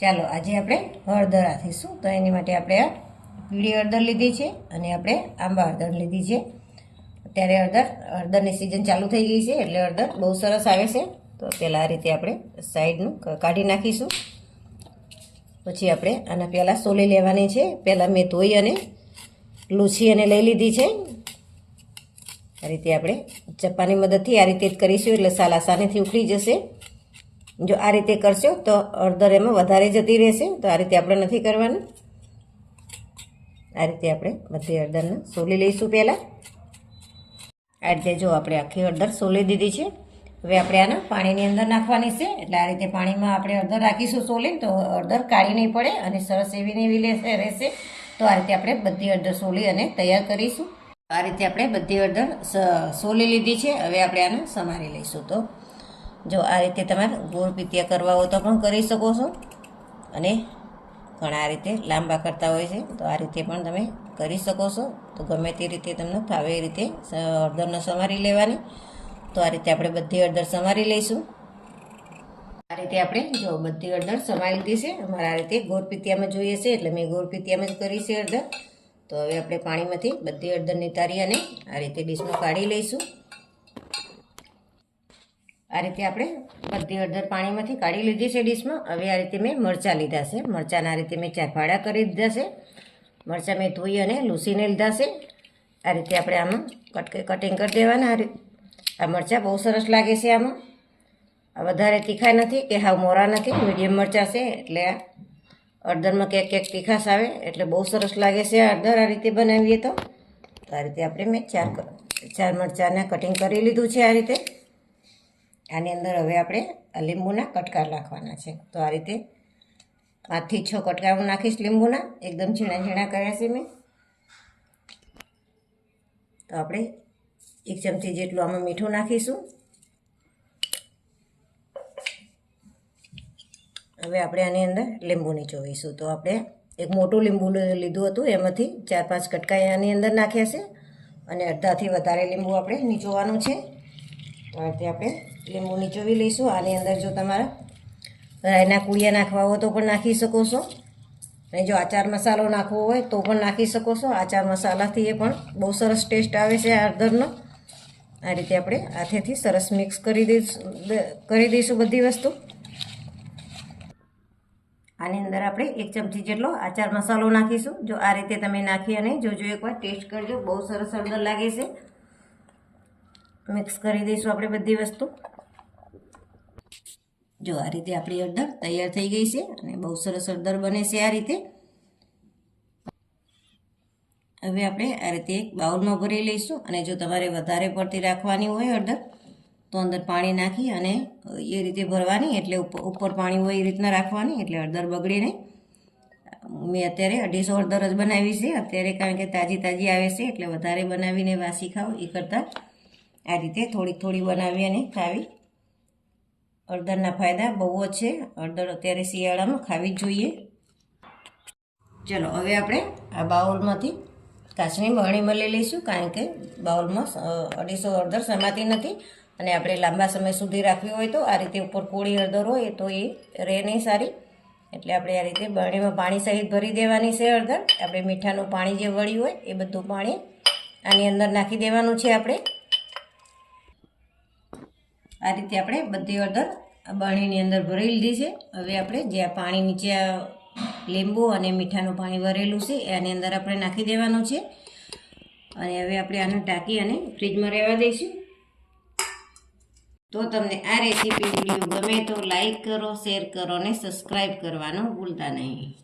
ચાલો, આજે આપણે હળદર આથીશું તો એની માટે આપણે આ પીળી હળદર લીધી છે અને આપણે આંબા હળદર લીધી છે. અત્યારે હળદર, હળદરની સિઝન ચાલુ થઈ ગઈ છે એટલે હળદર બહુ સરસ આવે છે. તો પહેલાં આ રીતે આપણે સાઈડનું કાઢી નાખીશું. પછી આપણે આના પહેલાં સોલી લેવાની છે. પહેલાં મેં ધોઈ અને લૂછી અને લઈ લીધી છે. આ રીતે આપણે ચપ્પાની મદદથી આ રીતે જ કરીશું એટલે સાલ આસાનીથી ઉકળી જશે. જો આ રીતે કરશો, તો અડધર એમાં વધારે જતી રહેશે. તો આ રીતે આપણે નથી કરવાનું. આ રીતે આપણે બધી અડદરને સોલી લઈશું પહેલાં. આ રીતે જો આપણે આખી અડદર સોલી દીધી છે. હવે આપણે આના પાણીની અંદર નાખવાની છે. એટલે આ રીતે પાણીમાં આપણે અડદર રાખીશું સોલી તો અડદર કાળી નહીં પડે અને સરસ એવી ને એવી રહેશે. તો આ રીતે આપણે બધી અડદર સોલી અને તૈયાર કરીશું. આ રીતે આપણે બધી અડદર સોલી લીધી છે. હવે આપણે આને સમારી લઈશું તો. જો આ રીતે તમારે ગોળ પીત્યા કરવા હોય તો પણ કરી શકો છો. અને ઘણા રીતે લાંબા કરતા હોય છે, તો આ રીતે પણ તમે કરી શકો છો. તો ગમે તે રીતે તમને ફાવે એ રીતે હળદરને સમારી લેવાની. તો આ રીતે આપણે બધી હળદર સમારી લઈશું. આ રીતે આપણે જો બધી હળદર સમારી લીધી છે, અમારે આ રીતે ગોળ પીતિયામાં જોઈએ છે, એટલે મેં ગોળ પીતિયામાં જ કરી છે હળદર. તો હવે આપણે પાણીમાંથી બધી હળદર નિતારી અને આ રીતે ડીશમાં કાઢી લઈશું. આ રીતે આપણે બધી હળદર પાણીમાંથી કાઢી લીધી છે ડીશમાં. હવે આ રીતે મેં મરચાં લીધા છે. મરચાંના આ રીતે મેં ચાર ફાડા કરી દીધા છે. મરચાં મેં ધોઈ અને લૂસીને લીધા છે. આ રીતે આપણે આમાં કટ કટિંગ કરી દેવાના. આ મરચાં બહુ સરસ લાગે છે આમાં. વધારે તીખા નથી કે હાવ મોરા નથી. મીડિયમ મરચાં છે એટલે આ હળદરમાં ક્યાંક ક્યાંક તીખાશ આવે એટલે બહુ સરસ લાગે છે આ હળદર આ રીતે બનાવીએ તો. આ રીતે આપણે મેં ચાર ચાર મરચાંને કટિંગ કરી લીધું છે આ રીતે. આની અંદર હવે આપણે લીંબુના કટકા નાખવાના છે. તો આ રીતે પાંચથી છ કટકા હું નાખીશ લીંબુના. એકદમ ઝીણા ઝીણા કર્યા છે મેં. તો આપણે એક ચમચી જેટલું આમાં મીઠું નાખીશું. હવે આપણે આની અંદર લીંબુ નીચોવીશું તો આપણે એક મોટું લીંબુ લીધું હતું. એમાંથી ચાર પાંચ કટકા આની અંદર નાખ્યા છે. અને અડધાથી વધારે લીંબુ આપણે નીચોવાનું છે. આ રીતે આપણે લીંબુ નીચોવી લઈશું, આની અંદર જો તમારે રાયના કુળિયા નાખવા હોય તો પણ નાખી શકો છો. અને જો આચાર મસાલો નાખવો હોય તો પણ નાખી શકો છો. આચાર મસાલાથી એ પણ બહુ સરસ ટેસ્ટ આવે છે હળદરનો. આ રીતે આપણે હાથેથી સરસ મિક્સ કરી દઈશું કરી દઈશું બધી વસ્તુ. આની અંદર આપણે એક ચમચી જેટલો આચાર મસાલો નાખીશું. જો આ રીતે તમે નાખી અને જોજો એકવાર ટેસ્ટ કરજો. બહુ સરસ અંદર લાગે છે. મિક્સ કરી દઈશું આપણે બધી વસ્તુ. જો આ રીતે આપણી હળદર તૈયાર થઈ ગઈ છે અને બહુ સરસ અડદર બને છે આ રીતે. હવે આપણે આ રીતે એક બાઉલમાં ભરી લઈશું અને જો તમારે વધારે પડતી રાખવાની હોય હળદર તો અંદર પાણી નાખી અને એ રીતે ભરવાની એટલે ઉપર ઉપર પાણી હોય એ રીતના રાખવાની એટલે અડદર બગડે નહીં. મેં અત્યારે અઢીસો અડદર જ બનાવી છે, અત્યારે કારણ કે તાજી તાજી આવે છે એટલે વધારે બનાવીને વાસી ખાવ એ કરતાં આ રીતે થોડીક થોડી બનાવી અને ખાવી. હળદરના ફાયદા બહુ જ છે. હળદર અત્યારે શિયાળામાં ખાવી જ જોઈએ. ચલો, હવે આપણે આ બાઉલમાંથી કાચની બરણીમાં લઈ લઈશું, કારણ કે બાઉલમાં અઢીસો હળદર સમાતી નથી. અને આપણે લાંબા સમય સુધી રાખવી હોય તો આ રીતે ઉપર કોળી હળદર હોય તો એ રહે નહીં સારી. એટલે આપણે આ રીતે બરણીમાં પાણી સહિત ભરી દેવાની છે હળદર. આપણે મીઠાનું પાણી જે વળ્યું હોય એ બધું પાણી આની અંદર નાખી દેવાનું છે આપણે. આ રીતે આપણે બધી હળદર આ બરણીની અંદર ભરી લીધી છે. હવે આપણે જે પાણી નીચે લીંબુ અને મીઠાનું પાણી ભરેલું છે, એની અંદર આપણે નાખી દેવાનું છે. અને હવે આપણે આને ઢાંકી અને ફ્રીજમાં રહેવા દઈશું. તો તમને આ રેસીપી વીડિયો ગમે તો લાઈક કરો, શેર કરો અને સબસ્ક્રાઈબ કરવાનું ભૂલતા નહીં.